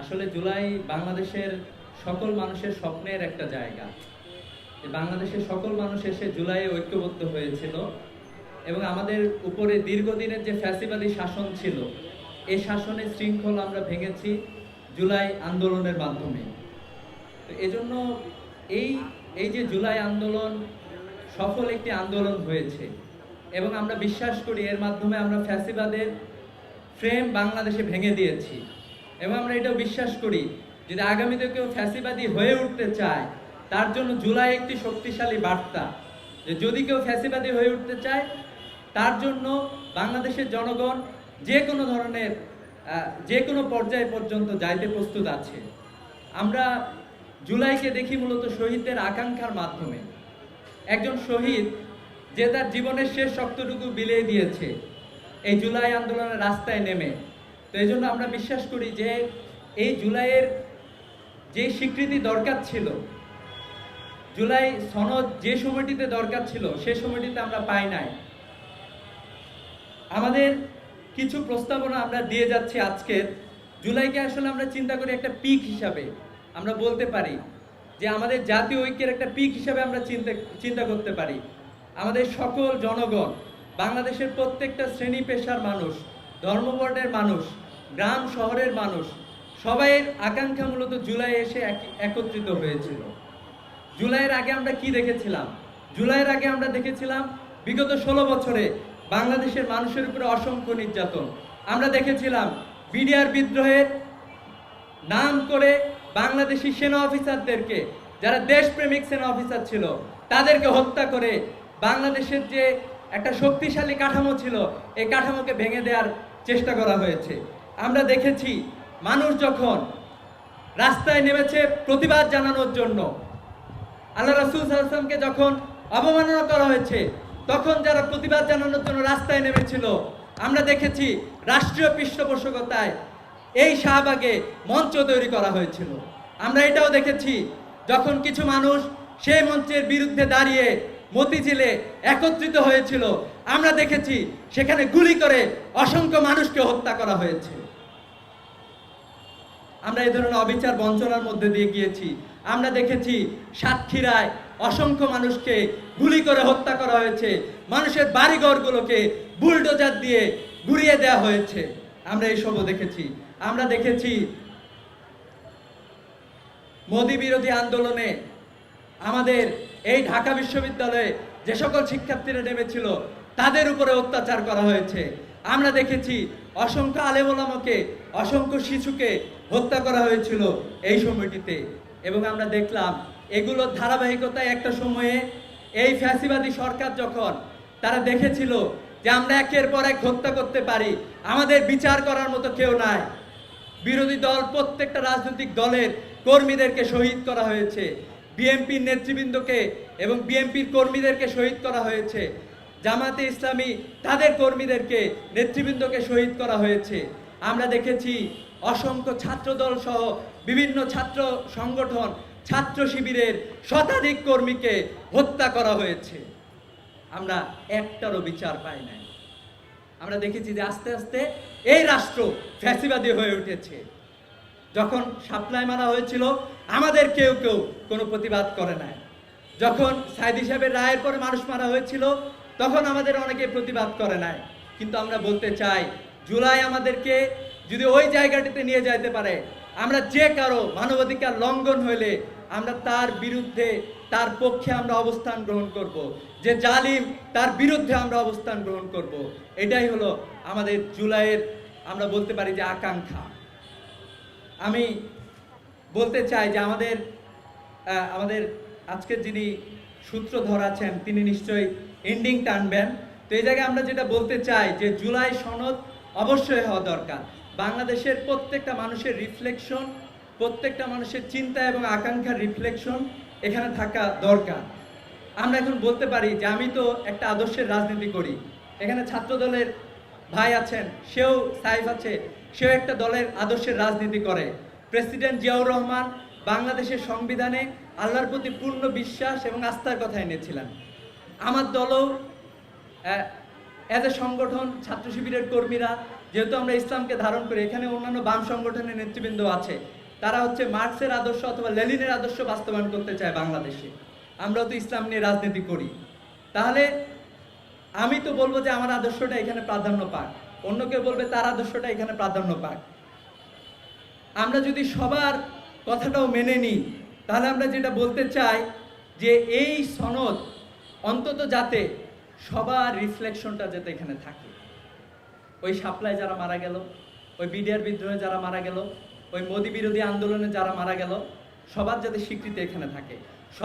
আসলে জুলাই বাংলাদেশের সকল মানুষের স্বপ্নের একটা জায়গা। বাংলাদেশের সকল মানুষ এসে জুলাইয়ে ঐক্যবদ্ধ হয়েছিল এবং আমাদের উপরে দীর্ঘদিনের যে ফ্যাসিবাদী শাসন ছিল এই শাসনের শৃঙ্খল আমরা ভেঙেছি জুলাই আন্দোলনের মাধ্যমে। তো এজন্য এই এই যে জুলাই আন্দোলন সফল একটি আন্দোলন হয়েছে এবং আমরা বিশ্বাস করি এর মাধ্যমে আমরা ফ্যাসিবাদের ফ্রেম বাংলাদেশে ভেঙে দিয়েছি। এবং আমরা এটাও বিশ্বাস করি যদি আগামীতে কেউ ফ্যাসিবাদী হয়ে উঠতে চায়, তার জন্য জুলাই একটি শক্তিশালী বার্তা যে যদি কেউ ফ্যাসিবাদী হয়ে উঠতে চায়, তার জন্য বাংলাদেশের জনগণ যে কোনো ধরনের যে কোনো পর্যায় পর্যন্ত যাইতে প্রস্তুত আছে। আমরা জুলাইকে দেখি মূলত শহীদদের আকাঙ্ক্ষার মাধ্যমে। একজন শহীদ যে তার জীবনের শেষ শক্তটুকু বিলিয়ে দিয়েছে, এই জুলাই আন্দোলনের রাস্তায় নেমে তো এই জন্য আমরা বিশ্বাস করি যে এই জুলাইয়ের যে স্বীকৃতি দরকার ছিল, জুলাই সনদ যে সময়টিতে দরকার ছিল, সে সময়টিতে আমরা পাই নাই। আমাদের কিছু প্রস্তাবনা আমরা দিয়ে যাচ্ছি আজকের। জুলাইকে আসলে আমরা চিন্তা করি একটা পিক হিসাবে। আমরা বলতে পারি যে আমাদের জাতীয় ঐক্যের একটা পিক হিসাবে আমরা চিন্তা চিন্তা করতে পারি। আমাদের সকল জনগণ, বাংলাদেশের প্রত্যেকটা শ্রেণি পেশার মানুষ ধর্মবর্ণের মানুষ গ্রাম শহরের মানুষ সবাইয়ের আকাঙ্ক্ষা মূলত জুলাই এসে এক- একত্রিত হয়েছিল। জুলাইয়ের আগে আমরা কি দেখেছিলাম? জুলাইয়ের আগে আমরা দেখেছিলাম বিগত ষোলো বছরে বাংলাদেশের মানুষের উপরে অসংখ্য নির্যাতন। আমরা দেখেছিলাম বিডিআর বিদ্রোহের নাম করে বাংলাদেশি সেনা অফিসারদেরকে, যারা দেশপ্রেমিক সেনা অফিসার ছিল, তাদেরকে হত্যা করে বাংলাদেশের যে একটা শক্তিশালী কাঠামো ছিল, এই কাঠামোকে ভেঙে দেওয়ার চেষ্টা করা হয়েছে। আমরা দেখেছি, মানুষ যখন রাস্তায় নেমেছে প্রতিবাদ জানানোর জন্য, আল্লাহ রাসুল সাল্লামকে যখন অবমাননা করা হয়েছে, তখন যারা প্রতিবাদ জানানোর জন্য রাস্তায় নেমেছিল, আমরা দেখেছি রাষ্ট্রীয় পৃষ্ঠপোষকতায় এই শাহবাগে মঞ্চ তৈরি করা হয়েছিল। আমরা এটাও দেখেছি, যখন কিছু মানুষ সেই মঞ্চের বিরুদ্ধে দাঁড়িয়ে মতিঝিলে একত্রিত হয়েছিল, আমরা দেখেছি সেখানে গুলি করে অসংখ্য মানুষকে হত্যা করা হয়েছে। আমরা এই ধরনের অবিচার বঞ্চনার মধ্যে দিয়ে গিয়েছি। আমরা দেখেছি সাতক্ষীরায় অসংখ্য মানুষকে গুলি করে হত্যা করা হয়েছে। মানুষের বাড়িঘরগুলোকে বুলডোজার দিয়ে গুড়িয়ে দেওয়া হয়েছে। আমরা এইসবও দেখেছি। আমরা দেখেছি মোদী বিরোধী আন্দোলনে আমাদের এই ঢাকা বিশ্ববিদ্যালয়ে যে সকল শিক্ষার্থীরা নেমেছিল, তাদের উপরে অত্যাচার করা হয়েছে। আমরা দেখেছি অসংখ্য আলেমোলামাকে, অসংখ্য শিশুকে হত্যা করা হয়েছিল এই সময়টিতে। এবং আমরা দেখলাম এগুলোর ধারাবাহিকতায় একটা সময়ে এই ফ্যাসিবাদী সরকার যখন তারা দেখেছিল যে আমরা একের পর এক হত্যা করতে পারি, আমাদের বিচার করার মতো কেউ নাই। বিরোধী দল, প্রত্যেকটা রাজনৈতিক দলের কর্মীদেরকে শহীদ করা হয়েছে। বিএনপির নেতৃবৃন্দকে এবং বিএনপির কর্মীদেরকে শহীদ করা হয়েছে। জামাতে ইসলামী তাদের কর্মীদেরকে, নেতৃবৃন্দকে শহীদ করা হয়েছে। আমরা দেখেছি অসংখ্য ছাত্রদল সহ বিভিন্ন ছাত্র সংগঠন, ছাত্র শিবিরের শতাধিক কর্মীকে হত্যা করা হয়েছে। আমরা একটারও বিচার পাই নাই। আমরা দেখেছি যে আস্তে আস্তে এই রাষ্ট্র ফ্যাসিবাদী হয়ে উঠেছে। যখন সাপ্লাই মারা হয়েছিল, আমাদের কেউ কেউ কোনো প্রতিবাদ করে নাই। যখন সাইদি সাহেবের রায়ের পরে মানুষ মারা হয়েছিল তখন আমাদের অনেকে প্রতিবাদ করে নাই। কিন্তু আমরা বলতে চাই, জুলাই আমাদেরকে যদি ওই জায়গাটিতে নিয়ে যাইতে পারে, আমরা যে কারও মানবাধিকার লঙ্ঘন হইলে আমরা তার বিরুদ্ধে, তার পক্ষে আমরা অবস্থান গ্রহণ করব। যে জালিম, তার বিরুদ্ধে আমরা অবস্থান গ্রহণ করব। এটাই হলো আমাদের জুলাইয়ের, আমরা বলতে পারি যে আকাঙ্ক্ষা। আমি বলতে চাই যে আমাদের আমাদের আজকের যিনি সূত্রধর আছেন, তিনি নিশ্চয়ই এন্ডিং টানবেন। তো এই জায়গায় আমরা যেটা বলতে চাই যে জুলাই সনদ অবশ্যই হওয়া দরকার। বাংলাদেশের প্রত্যেকটা মানুষের রিফ্লেকশন প্রত্যেকটা মানুষের চিন্তা এবং আকাঙ্ক্ষার রিফ্লেকশন এখানে থাকা দরকার। আমরা এখন বলতে পারি যে আমি তো একটা আদর্শের রাজনীতি করি। এখানে ছাত্র দলের ভাই আছেন, সেও সাইফ আছে, সেও একটা দলের আদর্শের রাজনীতি করে। প্রেসিডেন্ট জিয়াউর রহমান বাংলাদেশের সংবিধানে আল্লাহর প্রতি পূর্ণ বিশ্বাস এবং আস্থার কথা এনেছিলেন। আমার দলও অ্যাজ এ সংগঠন, ছাত্র শিবিরের কর্মীরা, যেহেতু আমরা ইসলামকে ধারণ করি, এখানে অন্যান্য বাম সংগঠনের নেতৃবৃন্দ আছে, তারা হচ্ছে মার্কসের আদর্শ অথবা লেলিনের আদর্শ বাস্তবায়ন করতে চায় বাংলাদেশে। আমরাও তো ইসলাম নিয়ে রাজনীতি করি। তাহলে, আমি তো বলব যে আমার আদর্শটা এখানে প্রাধান্য পাক। অন্য কেউ বলবে তার আদর্শটা এখানে প্রাধান্য পাক। আমরা যদি সবার কথাটাও মেনে নিই, তাহলে আমরা যেটা বলতে চাই যে এই সনদ অন্তত যাতে সবার রিফ্লেকশনটা যাতে এখানে থাকে। ওই সাপ্লাই যারা মারা গেল, ওই বিডিআর বিদ্রোহে যারা মারা গেল, ওই মোদী বিরোধী আন্দোলনে যারা মারা গেল, সবার যাতে স্বীকৃতি এখানে থাকে।